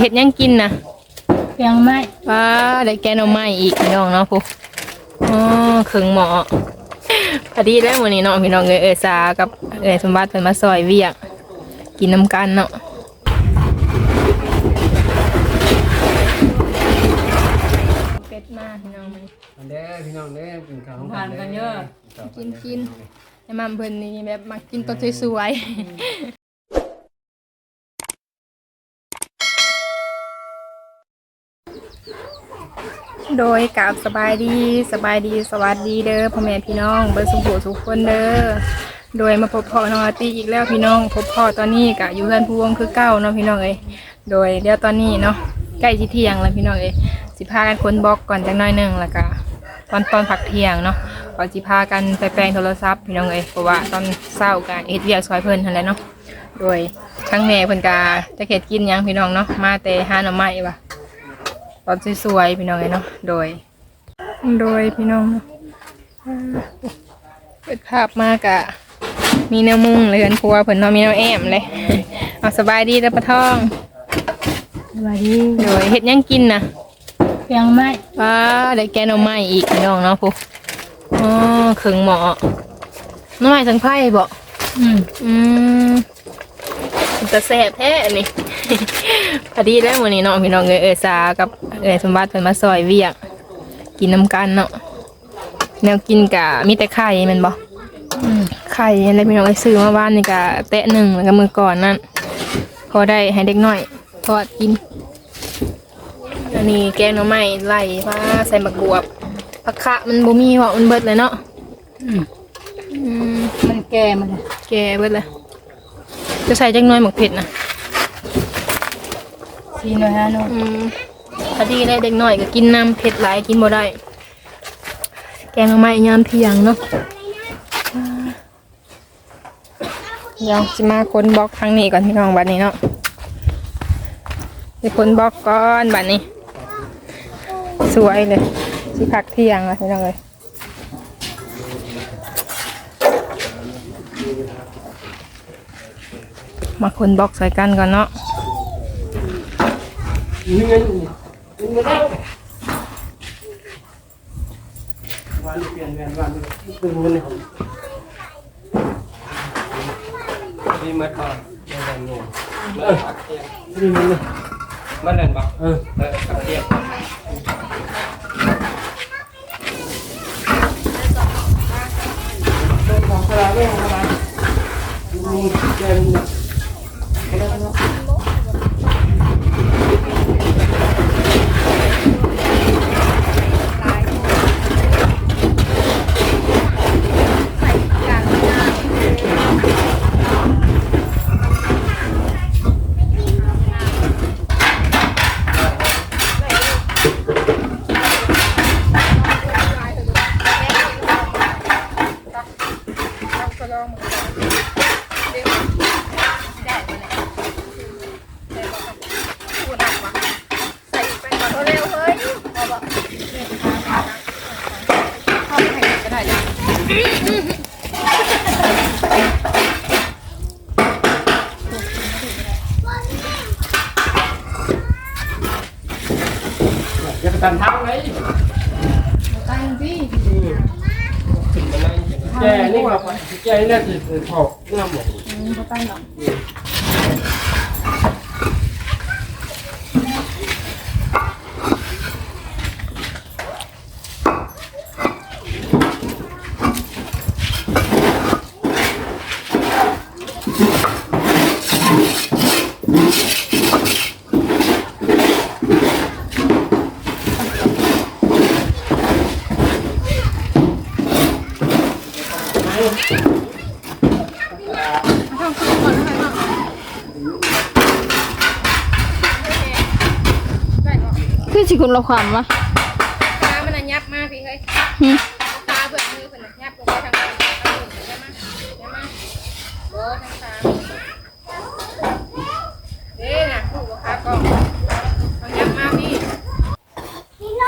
เฮ็ดหยังกินนะเพียงไม่ว้าได้แกงหน่อไม้อีกพี่น้องเนาะพวกอ๋อเครื่องหมอพอดีแล้วมื้อนี้เนาะพี่น้องเอ้ยเออสากับเอ้ยสมบัติเพิ่นมาซอยเวียกกินน้ำกันเนาะเป็ดมาพี่น้องมันอันเด้อพี่น้องเด้อกินข้าวผ่านกันเยอะกินกินไอ้มัมเพิ่นนี่แบบมักกินตัวสวยๆ โดยกับสบายดีสบายดีสวัสดีเด้อพ่อแม่พี่น้องเบอร์สุขสุขคนเด้อโดยมาพบพ่อนองอาร์ตีอีกแล้วพี่น้องพบพ่อตอนนี้กะอยู่เพื่อนผู้วงคือเก้าเนาะพี่น้องเอ้ยโดยเดี๋ยวตอนนี้เนาะใกล้ที่เที่ยงแล้วพี่น้องเอ้ยสิพากันค้นบล็อกก่อนจังน้อยหนึ่งแล้วก็ตอนตอนพักเที่ยงเนาะก็สิพากันไปแปลงโทรศัพท์พี่น้องเอ้ยเพราะว่าตอนเช้ากันเฮ็ดเวียกซอยเพิ่นนั่นแหละเนาะโดยทั้งแม่เพิ่นกาจะเฮ็ดกินยังพี่น้องเนาะมาแต่ห้าหน่อไม้ว่ะ ตอนสวยๆพี่น้องเอ้ยเนาะโดย โดยพี่น้องอ่าเปิดภาพมากอะมีแนวมุงเลยกันครัวเพิ่นเนอนมีแนวแอมเลย เอาสบายดีแล้วปะท่องสวัสดีโดยเฮ็ดหยังกินนะเพียงไม่ว้าได้แกงหน่อไม้อีกพี่น้องเนาะพวกอ๋อเครื่องหมอหน่อไม้สังไพ่บ่อืมอืมเป็ นตะแสบแท้อันนี่พอดีแล้วมือนี้เนาะพี่น้องเอ้ยเออสากับเอ้ยสมบัติเพิ่นมาซอยเวียกกินน้ำกันเนาะแนวกินกะมีแต่ไข่แมันบ่อืมไข่อะไรพี่น้องไปซื้อมาบ้านนี่กะแตะหนึ่งแล้วก็มือก่อนนั่นพอได้ให้เด็กน้อยทอดกินอันนี้แกงหน่อไม้ไล่ว่าใส่หมักบวบผักคะมันบ่มีเพราะมันเบิดเลยเนาะมันแก่มันแกเบิดเลย จะใส่จักหน้อยหมักเผ็ดนะสี่หน่วยห้าหน่วยอืมพอดีได้เด็กน้อยก็กินน้ำเผ็ดหลายกินบ่ได้ แกงหน่อไม้ยามเที่ยงเนาะเดี๋ยวจะมาค้นบล็อกทางนี้ก่อนพี่น้องบัดนี้เนาะไปค้นบล็อกก่อนบัดนี้ สวยเลยสิพักเที่ยงแล้วพี่น้องเลย มาคนบล็อกใส่กันก่อนเนาะนี่เงินนี่เงินได้วันเล่นเงินวันเป็นเงินเลยนี่มาต่อเออเงินเลยงตลาดไม่ของตลาดมีเงิน อย่าไปตันเท้าเลยตั้งที่แกนี่ว่าแกนี่น่าจะถอกงามหมดตั้งหรอ คือสิคุณเราความวะ ตามันน่ะยับมากพี่เฮ้ยตาเบื่อมือคนน่ะยับลงไปทางนี้ทางนี้ยับมายับมาโอ้ทางตาเด้น่ะถูกบ่ครับกล้องเอายับมาพี่ เ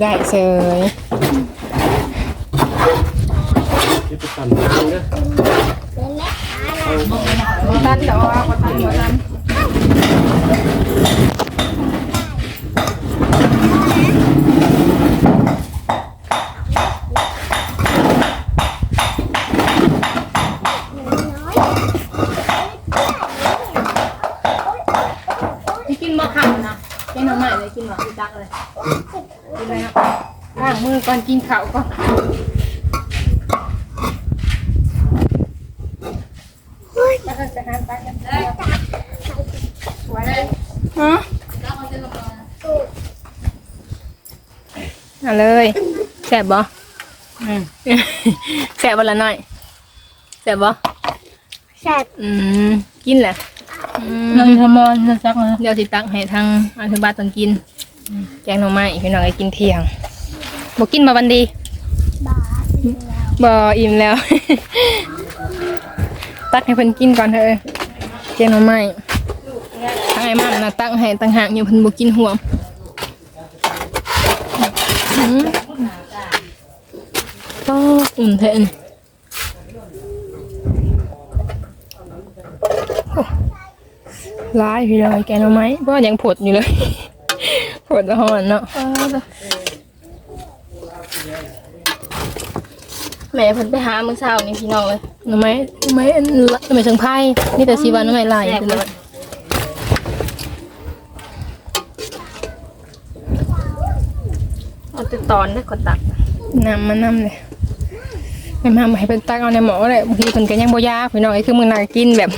ได้ เสยที่ไปตันน้ำเด้อตันเดี๋ยวเอาตันเดี๋ยวตันพี่กินบ่ขับนะแกงหน่อไม้เลยกินบ่พี่ตักเลยกินเลยเนาะ ก่อนกินข้าวก่อนเอาเลยแสบบ่อืมแสบบ่ละหน่อยแสบบ่แซ่บอืมกินแหละอืมเราทำมันจะซักเลยเดี๋ยวสิตักให้ทางอธิบาตตอนกิน แกงหน่อไม้พี่น้องไอ้กินเที่ยง บ่กินมาวันดีบาบ่อิ่มแล้ว ตักให้เพิ่นกินก่อนเถอะแกงหน่อไม้ทางไอ้มั่นน่ะตักให้ต่างหากอยู่เพิ่นบ่กินหัวอืมก็อุ่นเถอะอันโอ้ร้ายพี่เลยแกงหน่อไม้บ่ยังผดอยู่เลยผดแล้วหอนเนาะ แม่เพิ่นไปหามื้อเช้านี่พี่น้องเลยหน่อไม้หน่อไม้อันละหน่อไม้เชิงไพ่นี่แต่ชีวันหน่อไม้ลายแซ่บคือเลเลยยเอาแต่ตอนได้ก็ตักน้ำมันน้ำเลยไอ้มัมให้เป็นตักเอาในหมอเลยบางทีเพิ่นก็ยังบ่ยากพี่น้องไอ้คือมึงน่ากินแบบ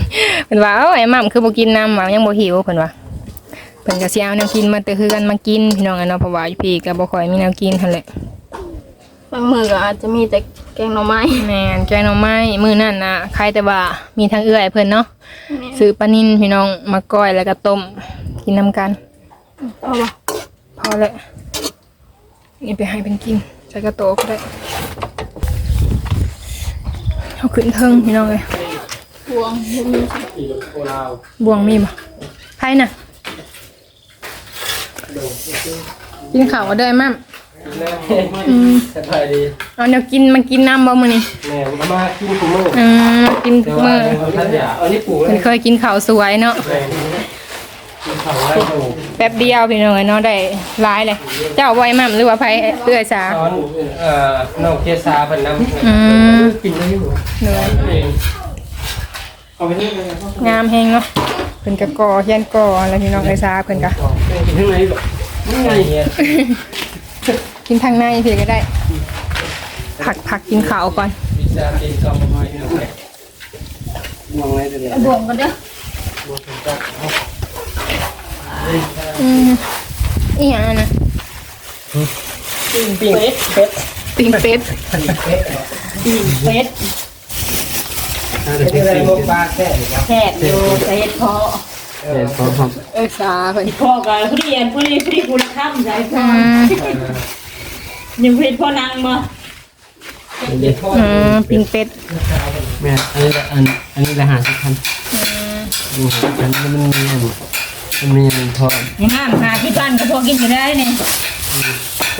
เพิ่นว่าเอ้าไอ้มัมคือบ่กินน้ำว่ายังบ่หิวเพิ่นว่าเพิ่นก็สิเอาแนวกินมาแต่คือกันมากินพี่น้องอะเนาะเพราะว่าอยู่พี่ก็บ่ค่อยมีแนวกินหั่นแหละบางมื้อก็อาจจะมีแต่แกงหน่อไม้แม่นแกงหน่อไม้มื้อนั้นน่ะใครแต่ว่ามีทางเอื้อยเพิ่นเนาะซื้อปลานิ่นพี่น้องมาก้อยแล้วก็ต้มกินนํกันเอาบ่พอแล้วนี่ไปให้เป็นกินใส่กระโตกก็ได้เอาขึ้นเทิงพี่น้องเลยพวงบ่มีอีกโคลาวบวงมีบ่ใครน่ะกินข้าวก็ได้มั่ม แม่อืมสบายดีเอาเดี๋ยวกินมากินน้ำบ่มื้อนี้แม่มามากินกูมื้ออืมกินแต่ทุกว่ามื้อเอาท่านอย่าเอานี่ปูเลเพิ่นยเคยกินข้าวสวยเนาะแม่กินข้าวไว้ปูแป๊บเดียวพี่น้องเอ้ยเนาะได้หลายเลย เจ้าบ่ไอ้มั่มหรือว่าไผเอื้อยสา ตอนเอ่อน้องเคสาเพิ่นนำอืมกินได้อยู่เหนื่อย เอาไปนี่เลยงามแฮงเนาะเพิ่นก็ก่อเฮียนก่อแล้วพี่น้องเอ้ยสาเพิ่นก็ กินข้างในแบบนี่ไงเนี่ย กินทางในพี่ก็ได้ ผักผักกินข้าวก่อนวิชากินก็บ่อยนี่แหละมองไว้เดี๋ยวเอาบวงกันเด้อบ่ถึงจักเอาอืมอีหยังอะนะปิ้งปิ้งเป็ดปิงเป็ดเป็ดเป็ดอะไรบ่ปลาแท้ครับแซ่บอยู่แต่เฮ็ดพอเป็ดพร้อมครับเอ้ยสาเพิ่นพ่อก็ผู้เรียนผู้เรียนผู้เรียนคุณธรรมใจพ่อือม ยังเป็นพ่อนางมาเดี๋ยวทอดอืมปิงเป็ดแม่อันนี้ละอันอันนี้ละหาสิพันอืมดูหาอันนี้มันมีอันมันมีอันทอดอย่างห้ามหาที่บ้านก็พอกินอยู่ได้เนี่ย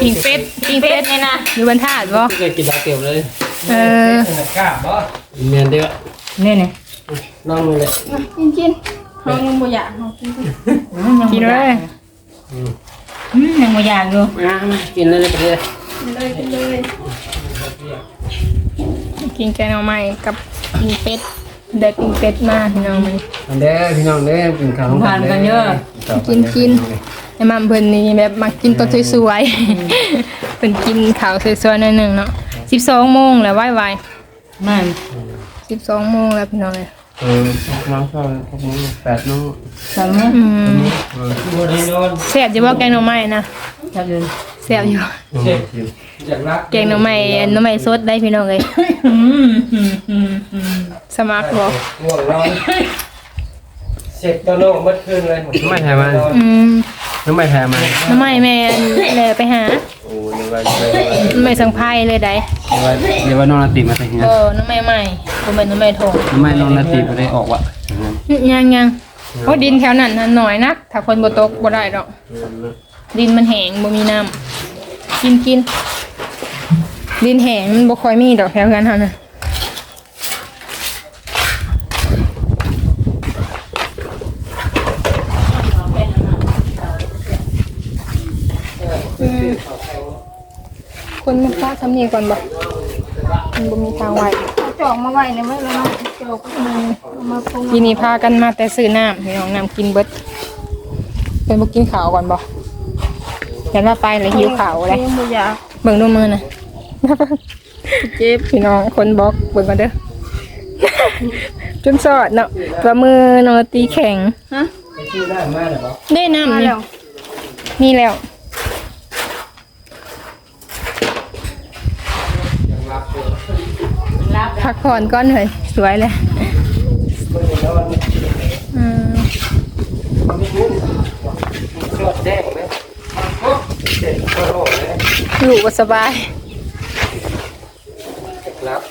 ปิงเป็ดปิงเป็ดนี่นะอยู่บนถาดบ่ที่เคยกินดาวเก็บเลยเออกล้าบ่เมียนเดียวนี่นี่น้องเลยกินกินเฮายังบ่อยากเฮากินกินเลยอืมยังไม่อยากอยู่มามากินเลยไปเลย เลยกินเลยกินแกงหน่อไม้กับปิงเป็ดได้ปิงเป็ดมาพี่น้องมันอันเด้อพี่น้องเด้อกินข้าวผ่านกันเยอะกินกินไอ้มัมเพิ่นนี่แบบมักกินตัวสวยๆเพิ่นกินข้าวสวยๆหน่อยหนึงเนาะ12โมงแล้วไวมันๆ12โมงแล้วพี่น้องเอ้ยเออน้องชอบพวกนี้แปดน้องสามมื้ออืมบัวดีนอนแซ่บอยู่บ่แกงหน่อไม้นะจับอยู่ แซ่บอยู่ เช็คอยากรักแกงหน่อไม้หน่อไม้สดได้พี่น้องเอ้ยอืมอืมอืมอืมสมัครบ่ง่วงนอนเช็คตัวโน้เมื่อคืนเลยไม่แถมมาอืมไม่แถมมาหน่อไม้แม่แลไปหาโอ้ยว่าหน่อไม้สังไพรเลยได้เดี๋ยวว่านอนติมาแต่งงานเออหน่อไม้ใหม่บ่แม่นหน่อไม้ทองไม่นอนติมาได้ออกวะยังยังโอ้ดินแถวนั้นน่ะน้อยนักถ้าคนบ่ตกบ่ได้ดอก ดินมันแห้งบ่มีน้ำกินกินดินแห้งมันบ่ค่อยมีดอกแถวกันเฮานะคนมันฟ้าทำเนียงก่อนบ่มันบ่มีทางไหวเอาจอกมาไว้ในไว้แล้วเนาะจอกก็มีเอามาปรุงทีนี้พากันมาแต่ซื้อน้ำพี่น้องน้ำกินเบิดเป็นบ่กินข้าวก่อนบ่ เห็นว่าไปแล้วหิวข้าวเลยเลี้ยงบ่อยากเบิ่งดูมือน่ะเจ็บพี่น้องคนบล็อกเบิ่งกันเด้อจนสอดเนาะว่ามือนอตีแข็งฮะไปชื่อได้มาเดี๋ยวบอกได้น้ำมานี่แล้วมีแล้วยังรับเลยพักผ่อนก่อนเลยสวยเลยไม่ได้นอนอืม เด็กก็โลดเลยอยู่บ่สบายรับ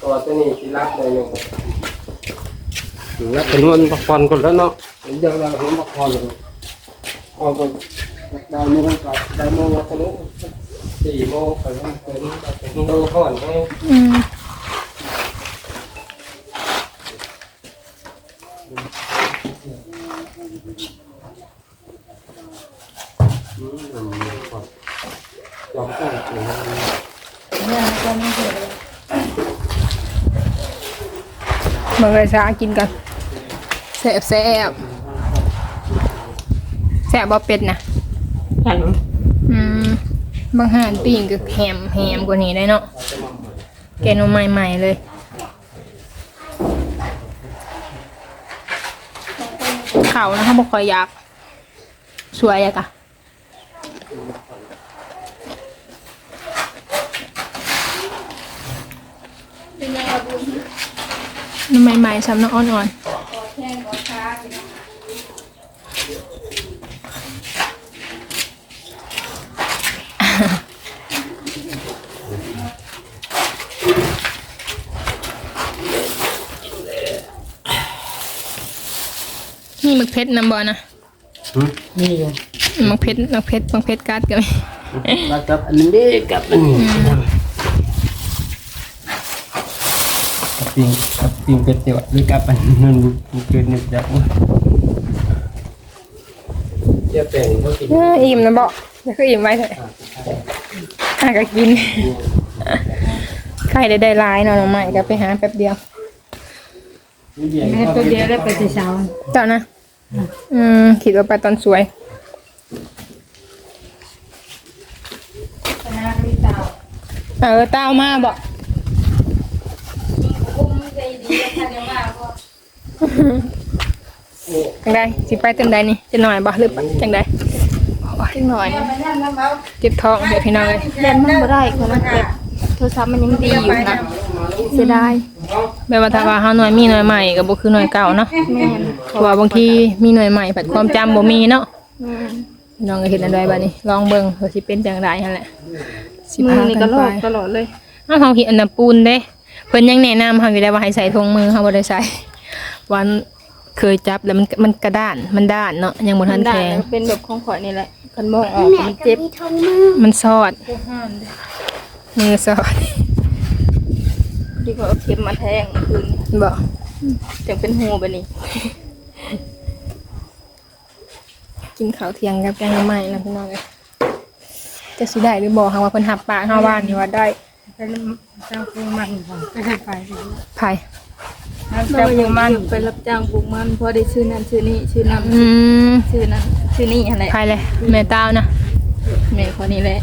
ตัวตัวนี้ที่รับเลยหนึ่งรับเป็นวันพักผ่อนก่อนแล้วเนาะเดี๋ยวเราผมพักผ่อนเลยเอาไปได้โมงกับได้โมงวันนี้สี่โมงไปวันเป็นเป็นโมงก่อนให้ อืมยอมต้องกินมาเลยซากินกันแซ่บแซ่บแซ่บบ่เป็ดนะแข็งอืมบางหานปิ้งก็แฮมแฮมกว่านี้ได้เนาะแกงหนมใหม่ๆเลยเขานะคะบ่ค่อยอยากสวยอะกะ ใหม่ๆซ้ำน้ำอ่อนๆ นี่มักเพชรน้ำบอลนะนี่อยู่มักเพชรมักเพชรมักเพชรกัดกันแล้วกับอันนี้กับอันนี้กับ ปิงกับปิงเป็ดเดียวหรือกับอันนั้นมันเกินหนึ่งจับเจ้าเป็นเขากินเอ้ออิ่มนะบอกจะคืออิ่มไว้เถอะหาก็กินใครได้ได้ร้ายเนาะน้องใหม่ก็ไปหาแป๊บเดียวแม่ตัวเดียวได้ไปแต่เช้าเจ้านะ อืมคิดว่าไปตอนสวยเออเต้ามาบอก จังได้สิไปเต็มใดนี่จะหน่อยบ่หรือปะจังได้จังหน่อยเจ็บท้องเดี๋ยวพี่น้องเลยเล่นมันบ่ได้คนมันเจ็บโทรศัพท์มันยังดีอยู่นะเสียดายแม่ว่าถ้าว่าเฮาหน่วยมีหน่วยใหม่ก็บ่คือหน่วยเก่าเนาะแม่นเพราะว่าบางทีมีหน่วยใหม่ผัดความจำบ่มีเนาะแม่นน้องก็เห็นอันใดบัดนี้ ลองเบิ่งว่าสิเป็นจังไดหั่นแหละสิมืพาอนี่กัก็นลไปอกตลอดเลยอ้าวเฮาเห็นอันน่ะปูนเด้เพิ่นยังแนะนำเฮาอยู่ได้ว่าให้ใส่ถุงมือเฮาบ่ได้ใส่วันเคยจับแล้วมันมันกระด้านมันด้านเนาะยังบ่ทันได้แข็งแล้วเป็นแบบของข่อยนี่แหละคันมองออกแม่มันก็เจ็บมีทงมือมันสอดมือสอดดีกว่าเอาเข็มมาแทงคืนบ่จังเป็นหูแบบนี้กินข้าวเที่ยงกับแกงหน่อไม้แล้วพี่น้องเอ้ยจะสิได้หรือบ่เฮาว่าเพิ่นหับปากเฮาว่านี่ว่าได้ เจ้าคือมันไปให้ไปไผเรายังมันไปรับจ้างปลูกมันเพอได้ชื่อนั้นชื่อนี้ชื่อนั้นอืมชื่อนั้นชื่อนี้อะไรไผเลยแม่ตาวนะแม่คนนี้แหละ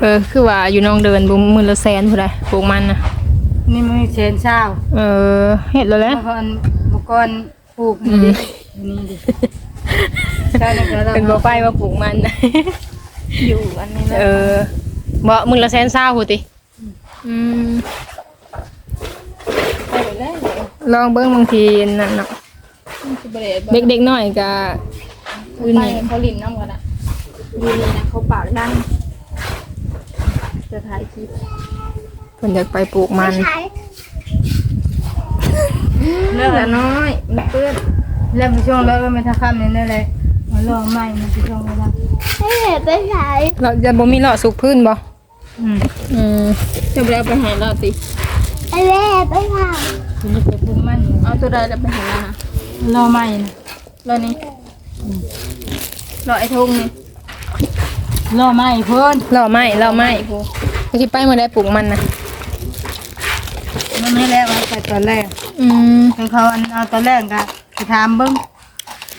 เออคือว่าอยู่น้องเดินบุมือละแสนผู้ใดปลูกมันนะนี่มันเชนเช้าเออเห็ดแล้วแหละเมื่อก่อนเมื่อก่อนปลูกนี่ดินี่ดิใช่แล้วก็เราเป็นบ่ไฟว่าปลูกมันนะอยู่อันนี้แหละเออบ่มือละแสนเศร้าผู้ติ อืมไปเลยลองเบิ่งบางทีนั่นเนาะคือบ่ได้เด็กๆน้อยก็อื่นนี่เขาลิ้นน้ำกันอะดูนี่นะเขาปากดังจะถ่ายคลิปเพิ่นอยากไปปลูกมันใช้เลิกแล้วน้อยมันเปื้อนแล้วไปช่วงแล้วก็ไม่ทักคำนี่นั่นแหละรอใหม่มันสิช่องเวลาให้แม่ไปไหน เราจะบ่มีหลอดสุกพื้นบ่ อืมอืมจะไปเอาไปหาเราติให้แม่ไปไหนคุณจะไปปรุงมันเอาตัวใดแล้วไปหาเรานะรอใหม่นะเรานี่รอไอ้ทงนี่รอใหม่เพิ่นเราไม่เราไม่ก็สิไปมื้อใดปลูกมันน่ะมันไม่แล้วว่าไปตอนแรกอืมทางเขาอันเอาตอนแรกก็ไปถามเบิ่ง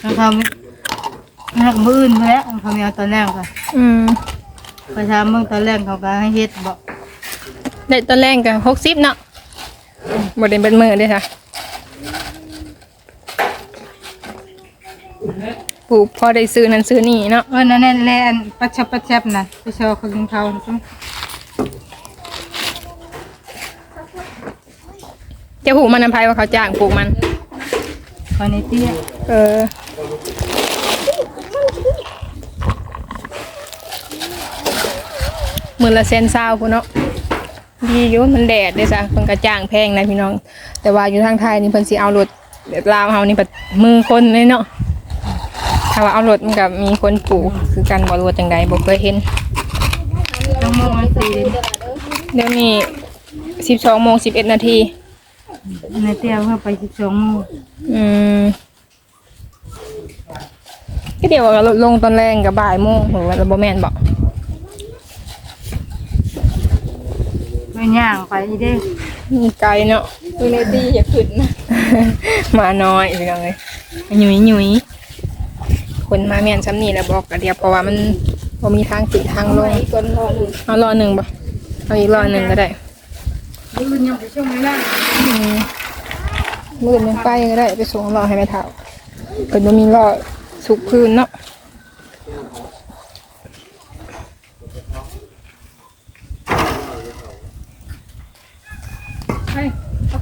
ทางเขาหักมืออื่นไปแล้วทางเขาไม่เอาตอนแรกก็อืม ไปถามเบิ่งตอนแรกเขาก็ให้เฮ็ดบอกได้ตอนแรกก็60เนาะบ่ได้เป็นมื้อเด้อค่ะปลูกพอได้ซื้อนั่นซื้อนี่เนาะเออนั่นแหละแลอันปัดชับปัดชับน่ะไปโชว์เขากินเขาวจ้ะจะผูกมันนำไผว่าเขาจ้างปลูกมันคอยในเตี้ยเออ มือละเซนเศร้าพุ่นเนาะดีอยู่มันแดดเด้อจ้ะเพิ่นก็จ้างแพงนะพี่น้อง แต่ว่าอยู่ทางไทยนี่เพิ่นสิเอารถลาวเฮานี่แบบมือคนเลยเนาะถ้าว่าเอารถมันก็มีคนปลูกคือกันบ่รู้ว่าจังใดบ่เคยเห็นต้องมองมันสีเด่นเดี๋ยวนี้12โมง11นาทีในเตี้ยเพื่อไปสิบสองโมงอืมก็เดี๋ยวว่าลงตอนแรงกับบ่ายโมงหรือว่าบ่แม่นบ่ ไม่ย่างไปอีเด้ไกลเนาะตัวในดีอย่าขึ้นนะมาน้อยพี่น้องเลยหยุยหยุยคนมาเมียนซ้ำนี่แหล้วบอกกันเดียวเพราะว่ามันบ่มีทางขึ้นทางลงอีกคนรอหนึ่งเอารอหนึ่งบ่เอาอีกรอหนึ่งก็ได้ยืนยังไปช่วงเวลาอืมมืดมันไปก็ได้ไปส่งรอให้แม่เฒ่าเพิ่นบ่มีรอสุกพื้นเนาะ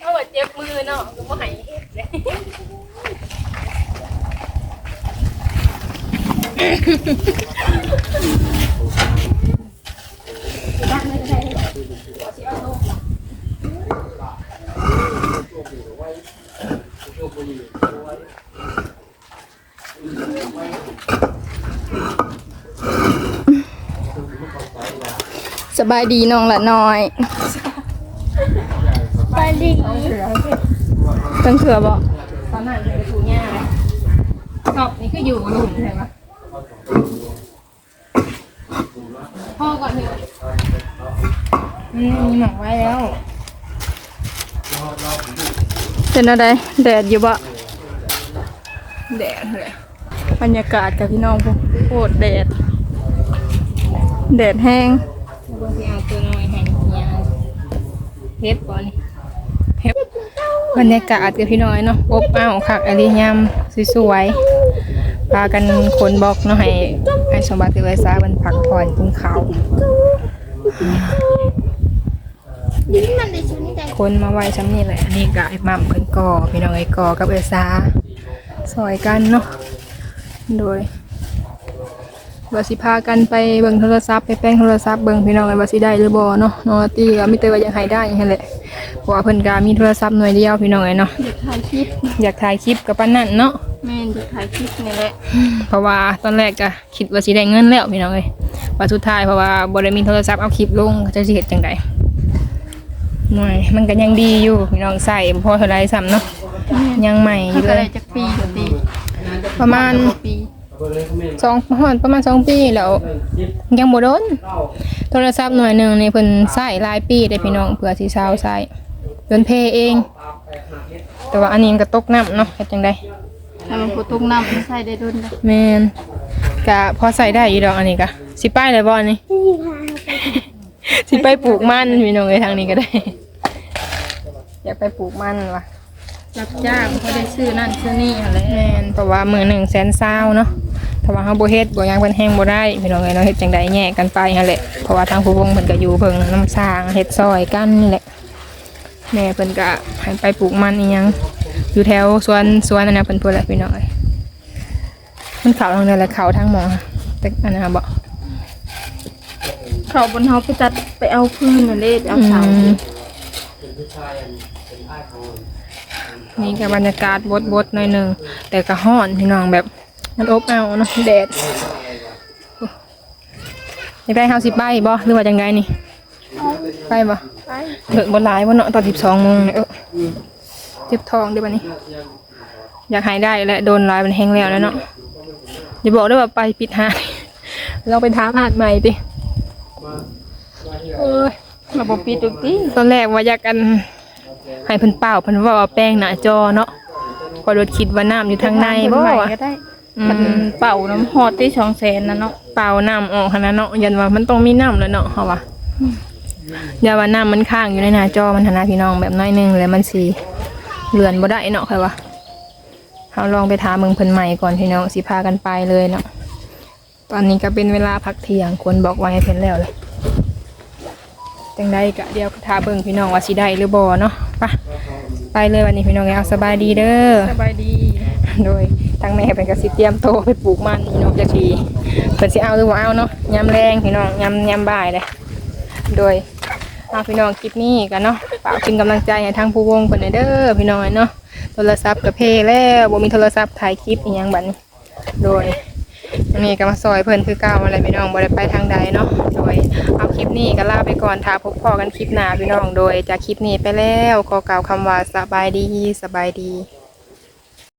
เอาว่าเจ็บมือเนาะก็บ่ให้เฮ็ดเลย สบายดีน้องละน้อย ไปดิตั้งเถื่อบอกตอนนั้นไปถูหญ้าชอบนี่คืออยู่หลุมใช่ปะพ่อก่อนเถอะ อืมมีหมักไว้แล้วเป็นอะไรแดดอยู่บ่แดดเลยบรรยากาศกับพี่น้องพวกโคตรแดด แดดแห้งบางทีเอาตัวน้อยให้ยาเฮ็ดก่อนนี่เฮ็ดบรรยากาศกับพี่น้อยเนาะอบอ้าวคักอะไรยามสวยๆพากันคนบอกเนาะให้ให้สมบัติเวสามันพักผ่อนกินข้าว นี่มันในชุดนี้แต่ คนมาไว้ซ้ำนี่แหละ อันนี้ก็ไอ้มั่มเพิ่นก่อพี่น้องไอ้ก่อกับเอซาซอยกันเนาะ โดยว่าสิพากันไปเบิ่งโทรศัพท์ไปแป้งโทรศัพท์เบิ่งพี่น้องกันว่าสิได้หรือบ่เนาะน้องอาร์ตี้ก็มีแต่ว่ายังให้ได้อย่างนั้นแหละเพราะว่าเพิ่นก็มีโทรศัพท์หน่วยเดียวพี่น้องไอ้เนาะอยากถ่ายคลิปอยากถ่ายคลิปกับปานนั่นเนาะแม่นอยากถ่ายคลิปนี่แหละเพราะว่าตอนแรกก็คิดว่าสิได้เงินแล้วพี่น้องเอ้ยว่าสุดท้ายเพราะว่าบ่ได้มีโทรศัพท์เอาคลิปลงจะสิเฮ็ดจังได หน่อยมันก็ยังดีอยู่พี่น้องใส่บ่พอเท่าไรซ้ำเนาะยังใหม่อเขายู่ก็เลได้ยจักปีกับปีประมาณปีสองประมาณประมาณสองปีแล้ว ยังบ่โดนโทรศัพท์หน่วยหนึ่งนี่เพิ่นใช้หลายปีได้พี่น้องเพื่อสิเซาใช้จนเพเอง แต่ว่าอันนี้มันก็ตกน้ำเนาะเฮ็ดจังได ถ้ามันบ่ตกน้ำมันใส่ได้โดนได้แมนกะพอใส่ได้อีดอกอันนี้กะสิป้ายเลยบ่อันนี้ สิไปปลูกมันพี่น้องเอ้ยทางนี้ก็ได้ อยากไปปลูกมันว่ะรับจ้างเขาได้ซื้อนั่นซื้อนี่อะไรแม่นเพราะว่ามือหนึ่งแสนเศร้าเนาะถ้าว่าเฮาบ่เฮ็ดบ่หยังเพิ่นแฮงบ่ได้พี่น้องเอ้ยเนาะเฮ็ดจังใดแยกกันไปหั่นแหละเพราะว่าทางผู้วงเพิ่นก็อยู่เพิ่งน้ำสร้างเฮ็ดซอยกันนี่แหละแม่เพิ่นก็ให้ไปปลูกมันอีหยังอยู่แถวสวนสวนนั่นน่ะเพิ่นพูดแหละพี่น้องเอ้ยมันเข้าทางนั้นแหละเข้าทางหมองแต่อันนั้นน่ะบ่ เขาบนเฮาไปจัดไปเอาพื้นนั่นเด้ไปเอาเสาอืม นี่ก็บรรยากาศบดๆหน่อยหนึงแต่ก็ร้อนพี่น้องแบบมันอบอ้าวเนาะแดดอยากได้เฮาสิไปบ่หรือว่าจังไดนี่ไปบ่ไปเถิกบ่หลายบ่เนาะตอน12โมงเนี่ยเออเจ็บท้องเด้อบัดนี้ อยากหายได้และโดนหลายมันแห้งแล้วแล้วเนาะอย่าบอกได้ว่าไปปิดหาดลองไปถามหาดใหม่ติ เอ้ยระบบปิดทุกทีตอนแรกว่าอยากกันให้เพิ่นเป่าเพิ่นว่าว่าแป้งหน้าจอเนาะพอรถคิดว่าน้ำอยู่ทางในบ่ใหม่วะก็ได้อืมันมเป่าน้ำฮอดที่ช่องแสนนะเนาะเป่าน้ำออกขนาดเนาะยันว่ามันต้องมีน้ำแล้วเนาะเฮาว่าอย่าว่าน้ำมันค้างอยู่ในหน้าจอมันหนนะพี่น้องแบบน้อยหนึงแล้วมันสิเลื่อนบ่ได้เนาะค่อยว่าเฮาลองไปถามเมืองเพิ่นใหม่ก่อนพี่น้องสิพากันไปเลยเนาะ ตอนนี้ก็เป็นเวลาพักเที่ยงควรบอกไว้ให้เพิ่นแล้วเลยจังไดก็เดี๋ยวถ้าเบิ่งพี่น้องว่าสิได้หรือบ่เนาะไปไปเลยวันนี้พี่น้องเอาสบายดีเด้อสบายดี โดยทางแม่เป็นกสิเตรียมโตวไปปลูกมันพี่น้องจะทีเพิ่นสิเอาหรือบ่เอาเนาะยามแรงพี่น้องยามยามบ่ายเลยโดยเอาพี่น้องคลิปนี้กันเนาะฝากเป็นกำลังใจให้ทางผู้วงเพิ่นหน่อยเด้อพี่น้องเนาะโทรศัพท์ก็เพแล้วบ่มีโทรศัพท์ถ่ายคลิปอีหยังบัดนี้โดยอั นี่ก็มาซอยเพิ่นคือเก่าอะไรพี่น้องบ่ได้ไปทางใดเนาะโดยเอาคลิปนี้ก็ลาไปก่อนท้าพบพอกันคลิปหน้าพี่น้องโดยจากคลิปนี้ไปแล้วขอกล่าวคำว่าสบายดีสบายดี